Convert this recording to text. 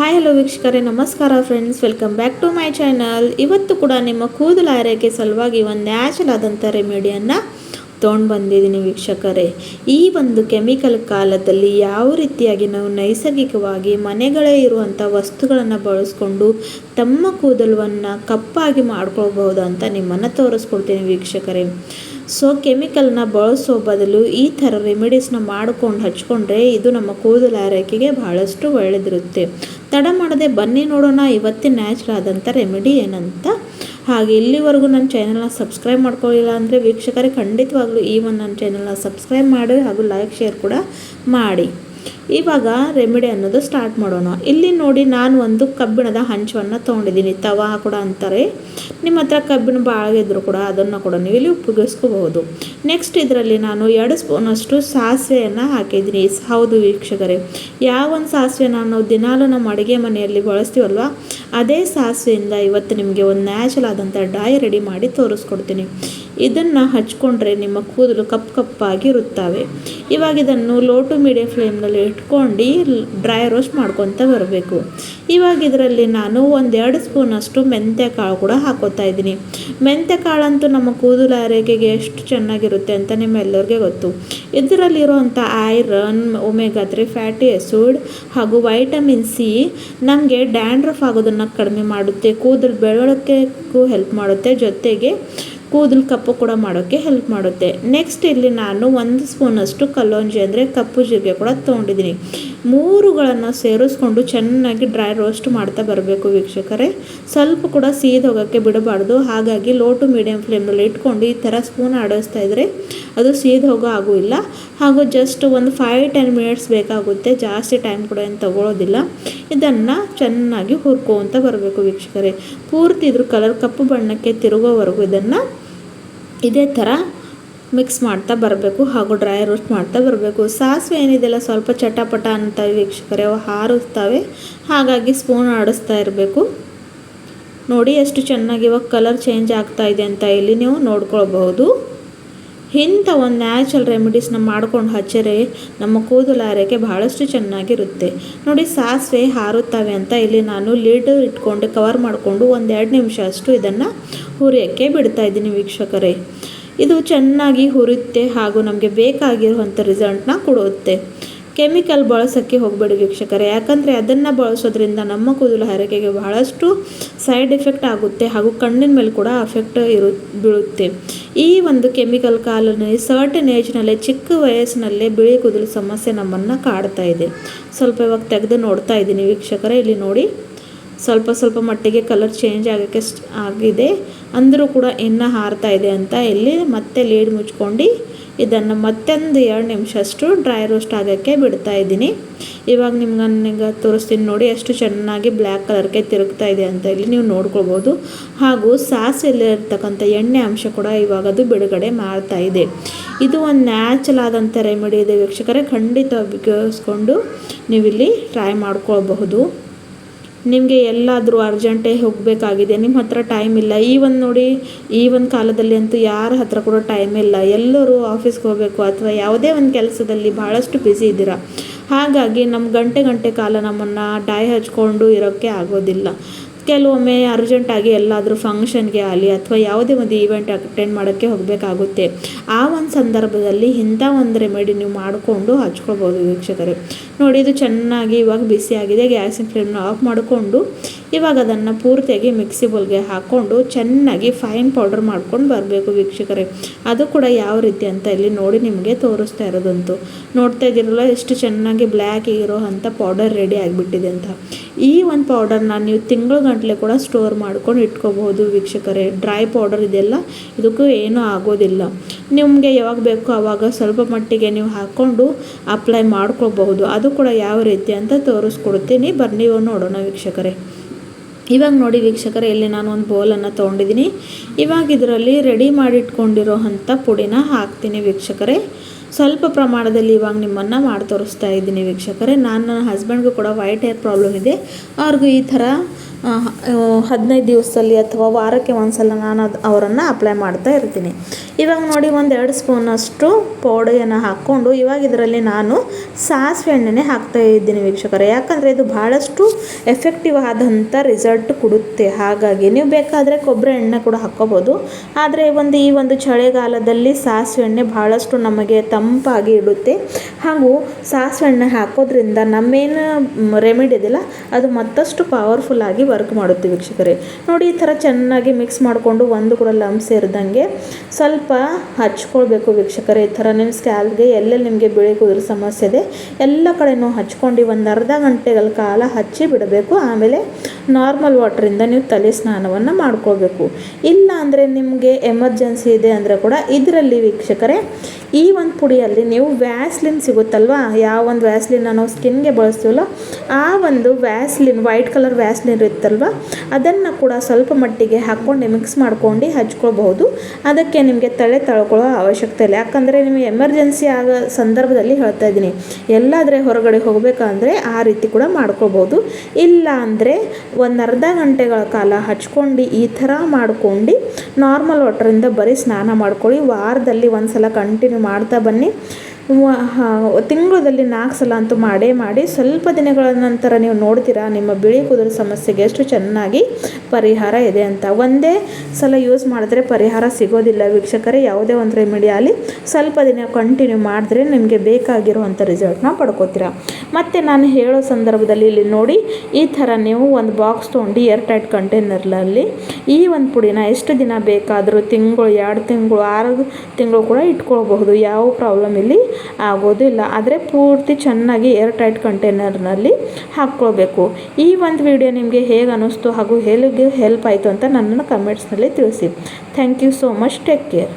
Hi hello ವೀಕ್ಷಕರೇ, ನಮಸ್ಕಾರ friends welcome back to my channel ಇವತ್ತು ಕೂಡ ನಿಮ್ಮ ಕೂದಲ ಆರೈಕೆ ಸಲುವಾಗಿ ಒಂದು ನ್ಯಾಚುರಲ್ ಆದಂಥ ರೆಮಿಡಿಯನ್ನು ತೊಗೊಂಡು ಬಂದಿದ್ದೀನಿ ವೀಕ್ಷಕರೇ. ಈ ಒಂದು ಕೆಮಿಕಲ್ ಕಾಲದಲ್ಲಿ ಯಾವ ರೀತಿಯಾಗಿ ನಾವು ನೈಸರ್ಗಿಕವಾಗಿ ಮನೆಗಳೇ ಇರುವಂಥ ವಸ್ತುಗಳನ್ನು ಬಳಸ್ಕೊಂಡು ತಮ್ಮ ಕೂದಲವನ್ನು ಕಪ್ಪಾಗಿ ಮಾಡ್ಕೊಳ್ಬಹುದು ಅಂತ ನಿಮ್ಮನ್ನು ತೋರಿಸ್ಕೊಡ್ತೀನಿ ವೀಕ್ಷಕರೇ. ಸೊ ಕೆಮಿಕಲ್ನ ಬಳಸೋ ಬದಲು ಈ ಥರ ರೆಮಿಡೀಸ್ನ ಮಾಡ್ಕೊಂಡು ಹಚ್ಕೊಂಡ್ರೆ ಇದು ನಮ್ಮ ಕೂದಲ ಆರೈಕೆಗೆ ಬಹಳಷ್ಟು ಒಳ್ಳೆದಿರುತ್ತೆ. ತಡ ಮಾಡದೆ ಬನ್ನಿ ನೋಡೋಣ, ಇವತ್ತಿನ ನ್ಯಾಚುರಲ್ ಆದಂಥ ರೆಮಿಡಿ ಏನಂತ. ಹಾಗೆ ಇಲ್ಲಿವರೆಗೂ ನನ್ನ ಚಾನಲ್ನ ಸಬ್ಸ್ಕ್ರೈಬ್ ಮಾಡ್ಕೊಳ್ಳಿಲ್ಲ ಅಂದರೆ ವೀಕ್ಷಕರೇ ಖಂಡಿತವಾಗ್ಲೂ ಈ ಒಂದು ನನ್ನ ಚಾನಲ್ನ ಸಬ್ಸ್ಕ್ರೈಬ್ ಮಾಡಿ ಹಾಗೂ ಲೈಕ್ ಶೇರ್ ಕೂಡ ಮಾಡಿ. ಇವಾಗ ರೆಮಿಡಿ ಅನ್ನೋದು ಸ್ಟಾರ್ಟ್ ಮಾಡೋಣ. ಇಲ್ಲಿ ನೋಡಿ ನಾನು ಒಂದು ಕಬ್ಬಿಣದ ಹಂಚವನ್ನು ತೊಗೊಂಡಿದ್ದೀನಿ. ತವಾ ಕೂಡ ಅಂತಾರೆ. ನಿಮ್ಮ ಹತ್ರ ಕಬ್ಬಿಣ ಇದ್ದರೂ ಕೂಡ ಅದನ್ನು ಕೂಡ ನೀವು ಇಲ್ಲಿ ಉಪಯೋಗಿಸ್ಕೋಬಹುದು. ನೆಕ್ಸ್ಟ್ ಇದರಲ್ಲಿ ನಾನು ಎರಡು ಸ್ಪೂನಷ್ಟು ಸಾಸಿವೆಯನ್ನು ಹಾಕಿದ್ದೀನಿ. ಹೌದು ವೀಕ್ಷಕರೇ ಯಾವ ಒಂದು ಸಾಸಿವೆ ನಾನು ದಿನಾಲೂ ನಮ್ಮ ಅಡುಗೆ ಮನೆಯಲ್ಲಿ ಬಳಸ್ತೀವಲ್ವ, ಅದೇ ಸಾಸಿವೆಯಿಂದ ಇವತ್ತು ನಿಮಗೆ ಒಂದು ನ್ಯಾಚುರಲ್ ಆದಂಥ ಡೈ ರೆಡಿ ಮಾಡಿ ತೋರಿಸ್ಕೊಡ್ತೀನಿ. ಇದನ್ನು ಹಚ್ಕೊಂಡ್ರೆ ನಿಮ್ಮ ಕೂದಲು ಕಪ್ಪು ಕಪ್ಪಾಗಿರುತ್ತವೆ. ಇವಾಗ ಇದನ್ನು ಲೋ ಟು ಮೀಡಿಯಂ ಫ್ಲೇಮ್ನಲ್ಲಿ ಇಟ್ಕೊಂಡು ಡ್ರೈ ರೋಸ್ಟ್ ಮಾಡ್ಕೊತ ಬರಬೇಕು. ಇವಾಗ ಇದರಲ್ಲಿ ನಾನು ಒಂದೆರಡು ಸ್ಪೂನಷ್ಟು ಮೆಂತ್ಯ ಕಾಳು ಕೂಡ ಹಾಕೋತಾ ಇದ್ದೀನಿ. ಮೆಂತ್ಯ ಕಾಳಂತೂ ನಮ್ಮ ಕೂದಲು ಆರೈಕೆಗೆ ಎಷ್ಟು ಚೆನ್ನಾಗಿರುತ್ತೆ ಅಂತ ನಿಮ್ಮೆಲ್ಲರಿಗೆ ಗೊತ್ತು. ಇದರಲ್ಲಿರುವಂಥ iron, omega three fatty acid ಹಾಗೂ ವೈಟಮಿನ್ ಸಿ ನಮಗೆ ಡ್ಯಾಂಡ್ರಫ್ ಆಗೋದನ್ನು ಕಡಿಮೆ ಮಾಡುತ್ತೆ. ಕೂದಲು ಬೆಳವಣಿಗೆಗೂ ಹೆಲ್ಪ್ ಮಾಡುತ್ತೆ. ಜೊತೆಗೆ ಕೂದಲು ಕಪ್ಪು ಕೂಡ ಮಾಡೋಕ್ಕೆ ಹೆಲ್ಪ್ ಮಾಡುತ್ತೆ. ನೆಕ್ಸ್ಟ್ ಇಲ್ಲಿ ನಾನು ಒಂದು ಸ್ಪೂನಷ್ಟು ಕಲ್ಲೊಂಜಿ ಅಂದರೆ ಕಪ್ಪು ಜೀರಿಗೆ ಕೂಡ ತೊಗೊಂಡಿದ್ದೀನಿ. ಮೂರುಗಳನ್ನು ಸೇರಿಸ್ಕೊಂಡು ಚೆನ್ನಾಗಿ ಡ್ರೈ ರೋಸ್ಟ್ ಮಾಡ್ತಾ ಬರಬೇಕು ವೀಕ್ಷಕರೇ. ಸ್ವಲ್ಪ ಕೂಡ ಸೀದ್ ಹೋಗೋಕ್ಕೆ ಬಿಡಬಾರ್ದು. ಹಾಗಾಗಿ ಲೋ ಟು ಮೀಡಿಯಂ ಫ್ಲೇಮಲ್ಲಿ ಇಟ್ಕೊಂಡು ಈ ಥರ ಸ್ಪೂನ್ ಆಡಿಸ್ತಾ ಇದ್ದರೆ ಅದು ಸೀದ್ ಹೋಗೋ ಆಗೂ ಹಾಗೂ ಜಸ್ಟ್ ಒಂದು ಫೈವ್ ಟೆನ್ ಮಿನಿಟ್ಸ್ ಬೇಕಾಗುತ್ತೆ. ಜಾಸ್ತಿ ಟೈಮ್ ಕೂಡ ಏನು ತಗೊಳ್ಳೋದಿಲ್ಲ ಇದನ್ನು ಚೆನ್ನಾಗಿ ಹುರ್ಕೊಂತ ಬರಬೇಕು ವೀಕ್ಷಕರೇ. ಪೂರ್ತಿ ಇದ್ರ ಕಲರ್ ಕಪ್ಪು ಬಣ್ಣಕ್ಕೆ ತಿರುಗೋವರೆಗೂ ಇದನ್ನು ಇದೇ ಥರ ಮಿಕ್ಸ್ ಮಾಡ್ತಾ ಬರಬೇಕು ಹಾಗೂ ಡ್ರೈ ರೋಸ್ಟ್ ಮಾಡ್ತಾ ಬರಬೇಕು. ಸಾಸಿವೆ ಏನಿದೆಲ್ಲ ಸ್ವಲ್ಪ ಚಟಪಟ ಅಂತ ವೀಕ್ಷಕರೇ ಅವು ಹಾರುತ್ತವೆ. ಹಾಗಾಗಿ ಸ್ಪೂನ್ ಆಡಿಸ್ತಾ ಇರಬೇಕು. ನೋಡಿ ಎಷ್ಟು ಚೆನ್ನಾಗಿ ಇವಾಗ ಕಲರ್ ಚೇಂಜ್ ಆಗ್ತಾ ಇದೆ ಅಂತ ಇಲ್ಲಿ ನೀವು ನೋಡ್ಕೊಳ್ಬಹುದು. ಇಂಥ ಒಂದು ನ್ಯಾಚುರಲ್ ರೆಮಿಡೀಸ್ನ ಮಾಡ್ಕೊಂಡು ಹಚ್ಚರೆ ನಮ್ಮ ಕೂದಲು ಆರೈಕೆ ಬಹಳಷ್ಟು ಚೆನ್ನಾಗಿರುತ್ತೆ. ನೋಡಿ ಸಾಸಿವೆ ಹಾರುತ್ತವೆ ಅಂತ ಇಲ್ಲಿ ನಾನು ಲೀಡ್ ಇಟ್ಕೊಂಡು ಕವರ್ ಮಾಡಿಕೊಂಡು ಒಂದೆರಡು ನಿಮಿಷ ಅಷ್ಟು ಇದನ್ನು ಹುರಿಯೋಕ್ಕೆ ಬಿಡ್ತಾ ಇದ್ದೀನಿ ವೀಕ್ಷಕರೇ. ಇದು ಚೆನ್ನಾಗಿ ಹುರಿಯುತ್ತೆ ಹಾಗೂ ನಮಗೆ ಬೇಕಾಗಿರುವಂಥ ರಿಸಲ್ಟ್ನ ಕೊಡುತ್ತೆ. ಕೆಮಿಕಲ್ ಬಳಸೋಕ್ಕೆ ಹೋಗಬೇಡಿ ವೀಕ್ಷಕರೇ. ಯಾಕಂದರೆ ಅದನ್ನು ಬಳಸೋದ್ರಿಂದ ನಮ್ಮ ಕೂದಲು ಹರಕೆಗೆ ಬಹಳಷ್ಟು ಸೈಡ್ ಎಫೆಕ್ಟ್ ಆಗುತ್ತೆ ಹಾಗೂ ಕಣ್ಣಿನ ಮೇಲೆ ಕೂಡ ಅಫೆಕ್ಟ್ ಇರು, ಬೀಳುತ್ತೆ. ಈ ಒಂದು ಕೆಮಿಕಲ್ ಕಾಲಲ್ಲಿ ಸರ್ಟನ್ ಏಜ್ನಲ್ಲೇ, ಚಿಕ್ಕ ವಯಸ್ಸಿನಲ್ಲೇ ಬಿಳಿ ಕೂದಲು ಸಮಸ್ಯೆ ನಮ್ಮನ್ನು ಕಾಡ್ತಾ ಇದೆ. ಸ್ವಲ್ಪ ಇವಾಗ ತೆಗೆದು ನೋಡ್ತಾ ಇದ್ದೀನಿ ವೀಕ್ಷಕರೇ. ಇಲ್ಲಿ ನೋಡಿ. ಸ್ವಲ್ಪ ಸ್ವಲ್ಪ ಮಟ್ಟಿಗೆ ಕಲರ್ ಚೇಂಜ್ ಆಗೋಕ್ಕೆ ಆಗಿದೆ. ಅಂದರೂ ಕೂಡ ಇನ್ನೂ ಹಾರ್ತಾ ಇದೆ ಅಂತ ಇಲ್ಲಿ ಮತ್ತೆ ಲೀಡ್ ಮುಚ್ಕೊಂಡು ಇದನ್ನು ಮತ್ತೊಂದು ಎರಡು ನಿಮಿಷ ಅಷ್ಟು ಡ್ರೈ ರೋಸ್ಟ್ ಆಗೋಕ್ಕೆ ಬಿಡ್ತಾ ಇದ್ದೀನಿ. ಇವಾಗ ನಿಮ್ಗೆ ನನಗೆ ತೋರಿಸ್ತೀನಿ ನೋಡಿ ಎಷ್ಟು ಚೆನ್ನಾಗಿ ಬ್ಲ್ಯಾಕ್ ಕಲರ್ಗೆ ತಿರುಗ್ತಾ ಇದೆ ಅಂತ ಇಲ್ಲಿ ನೀವು ನೋಡ್ಕೊಳ್ಬೋದು. ಹಾಗೂ ಸಾಸಲ್ಲಿರ್ತಕ್ಕಂಥ ಎಣ್ಣೆ ಅಂಶ ಕೂಡ ಇವಾಗ ಅದು ಬಿಡುಗಡೆ ಮಾಡ್ತಾ ಇದೆ. ಇದು ಒಂದು ನ್ಯಾಚುರಲ್ ಆದಂಥ ರೆಮಿಡಿ ಇದೆ ವೀಕ್ಷಕರೇ. ಖಂಡಿತ ಉಪಯೋಗಿಸ್ಕೊಂಡು ನೀವಿಲ್ಲಿ ಟ್ರೈ ಮಾಡ್ಕೊಳ್ಬಹುದು. ನಿಮಗೆ ಎಲ್ಲಾದರೂ ಅರ್ಜೆಂಟೇ ಹೋಗಬೇಕಾಗಿದೆ ನಿಮ್ಮ ಹತ್ರ ಟೈಮ್ ಇಲ್ಲ. ಈ ಒಂದು ನೋಡಿ, ಈ ಒಂದು ಕಾಲದಲ್ಲಿ ಅಂತೂ ಯಾರ ಹತ್ರ ಕೂಡ ಟೈಮ್ ಇಲ್ಲ. ಎಲ್ಲರೂ ಆಫೀಸ್ಗೆ ಹೋಗಬೇಕು ಅಥವಾ ಯಾವುದೇ ಒಂದು ಕೆಲಸದಲ್ಲಿ ಭಾಳಷ್ಟು ಬ್ಯುಸಿ ಇದ್ದೀರಾ. ಹಾಗಾಗಿ ನಮ್ಮ ಗಂಟೆ ಗಂಟೆ ಕಾಲ ನಮ್ಮನ್ನು ಡಾಯ್ ಹಚ್ಕೊಂಡು ಇರೋಕ್ಕೆ ಆಗೋದಿಲ್ಲ. ಕೆಲವೊಮ್ಮೆ ಅರ್ಜೆಂಟಾಗಿ ಎಲ್ಲಾದರೂ ಫಂಕ್ಷನ್ಗೆ ಆಗಲಿ ಅಥವಾ ಯಾವುದೇ ಒಂದು ಈವೆಂಟ್ ಅಟೆಂಡ್ ಮಾಡೋಕ್ಕೆ ಹೋಗಬೇಕಾಗುತ್ತೆ. ಆ ಒಂದು ಸಂದರ್ಭದಲ್ಲಿ ಇಂಥ ಒಂದು ರೆಮಿಡಿ ನೀವು ಮಾಡಿಕೊಂಡು ಹಚ್ಕೊಳ್ಬೋದು ವೀಕ್ಷಕರೇ. ನೋಡಿ, ಇದು ಚೆನ್ನಾಗಿ ಇವಾಗ ಬಿಸಿಯಾಗಿದೆ. ಗ್ಯಾಸಿನ ಫ್ಲೇಮ್ನ ಆಫ್ ಮಾಡಿಕೊಂಡು ಇವಾಗ ಅದನ್ನು ಪೂರ್ತಿಯಾಗಿ ಮಿಕ್ಸಿ ಬೌಲ್ಗೆ ಹಾಕ್ಕೊಂಡು ಚೆನ್ನಾಗಿ ಫೈನ್ ಪೌಡರ್ ಮಾಡ್ಕೊಂಡು ಬರಬೇಕು ವೀಕ್ಷಕರೇ. ಅದು ಕೂಡ ಯಾವ ರೀತಿ ಅಂತ ಇಲ್ಲಿ ನೋಡಿ ನಿಮಗೆ ತೋರಿಸ್ತಾ ಇರೋದಂತೂ. ನೋಡ್ತಾ ಇದ್ದೀರಲ್ಲ, ಎಷ್ಟು ಚೆನ್ನಾಗಿ ಬ್ಲ್ಯಾಕ್ ಇರೋ ಅಂಥ ಪೌಡರ್ ರೆಡಿ ಆಗಿಬಿಟ್ಟಿದೆ ಅಂತ. ಈ ಒಂದು ಪೌಡರ್ನ ನೀವು ತಿಂಗಳು ಗಂಟಲೆ ಕೂಡ ಸ್ಟೋರ್ ಮಾಡ್ಕೊಂಡು ಇಟ್ಕೋಬಹುದು ವೀಕ್ಷಕರೇ. ಡ್ರೈ ಪೌಡರ್ ಇದೆಲ್ಲ, ಇದಕ್ಕೂ ಏನೂ ಆಗೋದಿಲ್ಲ. ನಿಮಗೆ ಯಾವಾಗ ಬೇಕೋ ಆವಾಗ ಸ್ವಲ್ಪ ಮಟ್ಟಿಗೆ ನೀವು ಹಾಕ್ಕೊಂಡು ಅಪ್ಲೈ ಮಾಡ್ಕೋಬಹುದು. ಅದು ಕೂಡ ಯಾವ ರೀತಿ ಅಂತ ತೋರಿಸ್ಕೊಡ್ತೀನಿ. ಬನ್ನಿ, ನೋಡೋಣ ವೀಕ್ಷಕರೇ. ಇವಾಗ ನೋಡಿ ವೀಕ್ಷಕರೇ, ಇಲ್ಲಿ ನಾನು ಒಂದು ಬೌಲನ್ನು ತೊಗೊಂಡಿದ್ದೀನಿ. ಇವಾಗ ಇದರಲ್ಲಿ ರೆಡಿ ಮಾಡಿಟ್ಕೊಂಡಿರೋ ಅಂಥ ಪುಡಿನ ಹಾಕ್ತೀನಿ ವೀಕ್ಷಕರೇ. ಸ್ವಲ್ಪ ಪ್ರಮಾಣದಲ್ಲಿ ಇವಾಗ ನಿಮ್ಮನ್ನು ಮಾಡಿ ತೋರಿಸ್ತಾ ಇದ್ದೀನಿ ವೀಕ್ಷಕರೇ. ನಾನು ನನ್ನ ಹಸ್ಬೆಂಡ್ಗೂ ಕೂಡ ವೈಟ್ ಹೇರ್ ಪ್ರಾಬ್ಲಮ್ ಇದೆ. ಅವ್ರಿಗೂ ಈ ಥರ ಹದಿನೈದು ದಿವಸದಲ್ಲಿ ಅಥವಾ ವಾರಕ್ಕೆ ಒಂದ್ಸಲ ನಾನು ಅದು ಅವರನ್ನು ಅಪ್ಲೈ ಮಾಡ್ತಾ ಇರ್ತೀನಿ. ಇವಾಗ ನೋಡಿ ಒಂದು ಎರಡು ಸ್ಪೂನಷ್ಟು ಪೌಡೆಯನ್ನು ಹಾಕ್ಕೊಂಡು ಇವಾಗ ಇದರಲ್ಲಿ ನಾನು ಸಾಸಿವೆ ಎಣ್ಣೆನೇ ಹಾಕ್ತಾ ಇದ್ದೀನಿ ವೀಕ್ಷಕರೇ. ಯಾಕಂದರೆ ಇದು ಭಾಳಷ್ಟು ಎಫೆಕ್ಟಿವ್ ಆದಂಥ ರಿಸಲ್ಟ್ ಕೊಡುತ್ತೆ. ಹಾಗಾಗಿ ನೀವು ಬೇಕಾದರೆ ಕೊಬ್ಬರಿ ಎಣ್ಣೆ ಕೂಡ ಹಾಕ್ಕೋಬೋದು. ಆದರೆ ಒಂದು ಈ ಒಂದು ಚಳಿಗಾಲದಲ್ಲಿ ಸಾಸಿವೆ ಎಣ್ಣೆ ಭಾಳಷ್ಟು ನಮಗೆ ತಂಪಾಗಿ ಇಡುತ್ತೆ. ಹಾಗೂ ಸಾಸಿವೆ ಎಣ್ಣೆ ಹಾಕೋದ್ರಿಂದ ನಮ್ಮೇನು ರೆಮಿಡಿ ಇದೆಯಲ್ಲ, ಅದು ಮತ್ತಷ್ಟು ಪವರ್ಫುಲ್ ಆಗಿ ವರ್ಕ್ ಮಾಡುತ್ತೆ ವೀಕ್ಷಕರೇ. ನೋಡಿ, ಈ ಥರ ಚೆನ್ನಾಗಿ ಮಿಕ್ಸ್ ಮಾಡಿಕೊಂಡು ಒಂದು ಕೂಡ ಲಂಪ್ಸ್ ಸೇರಿದಂಗೆ ಸ್ವಲ್ಪ ಹಚ್ಕೊಳ್ಬೇಕು ವೀಕ್ಷಕರೇ. ಈ ಥರ ನಿಮ್ಮ ಸ್ಕ್ಯಾಲ್ಗೆ ಎಲ್ಲೆಲ್ಲಿ ನಿಮಗೆ ಬಿಳಿ ಕೂದಲು ಸಮಸ್ಯೆ ಇದೆ, ಎಲ್ಲ ಕಡೆನೂ ಹಚ್ಕೊಂಡು ಒಂದು ಅರ್ಧ ಗಂಟೆಗಳ ಕಾಲ ಹಚ್ಚಿ ಬಿಡಬೇಕು. ಆಮೇಲೆ ನಾರ್ಮಲ್ ವಾಟ್ರಿಂದ ನೀವು ತಲೆ ಸ್ನಾನವನ್ನು ಮಾಡ್ಕೋಬೇಕು. ಇಲ್ಲ ಅಂದರೆ ನಿಮಗೆ ಎಮರ್ಜೆನ್ಸಿ ಇದೆ ಅಂದರೆ ಕೂಡ ಇದರಲ್ಲಿ ವೀಕ್ಷಕರೇ, ಈ ಒಂದು ಪುಡಿಯಲ್ಲಿ ನೀವು ವ್ಯಾಸ್ಲಿನ್ ಸಿಗುತ್ತಲ್ವಾ? ಯಾವ ಒಂದು ವ್ಯಾಸ್ಲಿನ್ ನಾವು ಸ್ಕಿನ್ಗೆ ಬಳಸ್ತೀವಲ್ಲ, ಆ ಒಂದು ವ್ಯಾಸ್ಲಿನ್, ವೈಟ್ ಕಲರ್ ವ್ಯಾಸ್ಲಿನ್ ಇರುತ್ತಲ್ವ? ಅದನ್ನು ಕೂಡ ಸ್ವಲ್ಪ ಮಟ್ಟಿಗೆ ಹಾಕ್ಕೊಂಡು ಮಿಕ್ಸ್ ಮಾಡ್ಕೊಂಡು ಹಚ್ಕೊಳ್ಬಹುದು ಅದಕ್ಕೆ ನಿಮಗೆ ತಲೆ ತಳ್ಕೊಳ್ಳೋ ಅವಶ್ಯಕತೆ ಇಲ್ಲ. ಯಾಕಂದರೆ ನಿಮಗೆ ಎಮರ್ಜೆನ್ಸಿ ಆಗೋ ಸಂದರ್ಭದಲ್ಲಿ ಹೇಳ್ತಾ ಇದ್ದೀನಿ. ಎಲ್ಲಾದರೆ ಹೊರಗಡೆ ಹೋಗಬೇಕಂದ್ರೆ ಆ ರೀತಿ ಕೂಡ ಮಾಡ್ಕೋಬಹುದು. ಇಲ್ಲ ಅಂದರೆ ಒಂದು ಗಂಟೆಗಳ ಕಾಲ ಹಚ್ಕೊಂಡು ಈ ಥರ ಮಾಡ್ಕೊಂಡು ನಾರ್ಮಲ್ ವಾಟರಿಂದ ಬರೀ ಸ್ನಾನ ಮಾಡ್ಕೊಳ್ಳಿ. ವಾರದಲ್ಲಿ ಒಂದು ಸಲ ಕಂಟಿನ್ಯೂ ಮಾಡ್ತಾ ಬನ್ನಿ. ತಿಂಗಳಲ್ಲಿ ನಾಲ್ಕು ಸಲ ಅಂತೂ ಮಾಡೇ ಮಾಡಿ ಸ್ವಲ್ಪ ದಿನಗಳ ನಂತರ ನೀವು ನೋಡ್ತೀರಾ, ನಿಮ್ಮ ಬಿಳಿ ಕೂದಲು ಸಮಸ್ಯೆಗೆ ಎಷ್ಟು ಚೆನ್ನಾಗಿ ಪರಿಹಾರ ಇದೆ ಅಂತ. ಒಂದೇ ಸಲ ಯೂಸ್ ಮಾಡಿದ್ರೆ ಪರಿಹಾರ ಸಿಗೋದಿಲ್ಲ ವೀಕ್ಷಕರೇ, ಯಾವುದೇ ಒಂದು ರೆಮಿಡಿ ಆಗಲಿ, ಸ್ವಲ್ಪ ದಿನ ಕಂಟಿನ್ಯೂ ಮಾಡಿದ್ರೆ ನಿಮಗೆ ಬೇಕಾಗಿರುವಂಥ ರಿಸಲ್ಟ್ನ ಪಡ್ಕೋತೀರಾ. ಮತ್ತು ನಾನು ಹೇಳೋ ಸಂದರ್ಭದಲ್ಲಿ ಇಲ್ಲಿ ನೋಡಿ, ಈ ಥರ ನೀವು ಒಂದು ಬಾಕ್ಸ್ ತೊಗೊಂಡು ಏರ್ ಟೈಟ್ ಈ ಒಂದು ಪುಡಿನ ಎಷ್ಟು ದಿನ ಬೇಕಾದರೂ ತಿಂಗಳು, ಎರಡು ತಿಂಗಳು, ಆರು ತಿಂಗಳು ಕೂಡ ಇಟ್ಕೊಳ್ಬಹುದು. ಯಾವ ಪ್ರಾಬ್ಲಮ್ ಇಲ್ಲಿ. ಆಗೋದಿಲ್ಲ ಆದರೆ ಪೂರ್ತಿ ಚೆನ್ನಾಗಿ ಏರ್ ಟೈಟ್ ಕಂಟೈನರ್ನಲ್ಲಿ ಹಾಕ್ಕೊಳ್ಬೇಕು. ಈ ಒಂದು ವಿಡಿಯೋ ನಿಮಗೆ ಹೇಗೆ ಅನ್ನಿಸ್ತು ಹಾಗೂ ಹೇಗೆ ಹೆಲ್ಪ್ ಆಯಿತು ಅಂತ ನನ್ನನ್ನು ಕಮೆಂಟ್ಸ್ನಲ್ಲಿ ತಿಳಿಸಿ. Thank you so much take care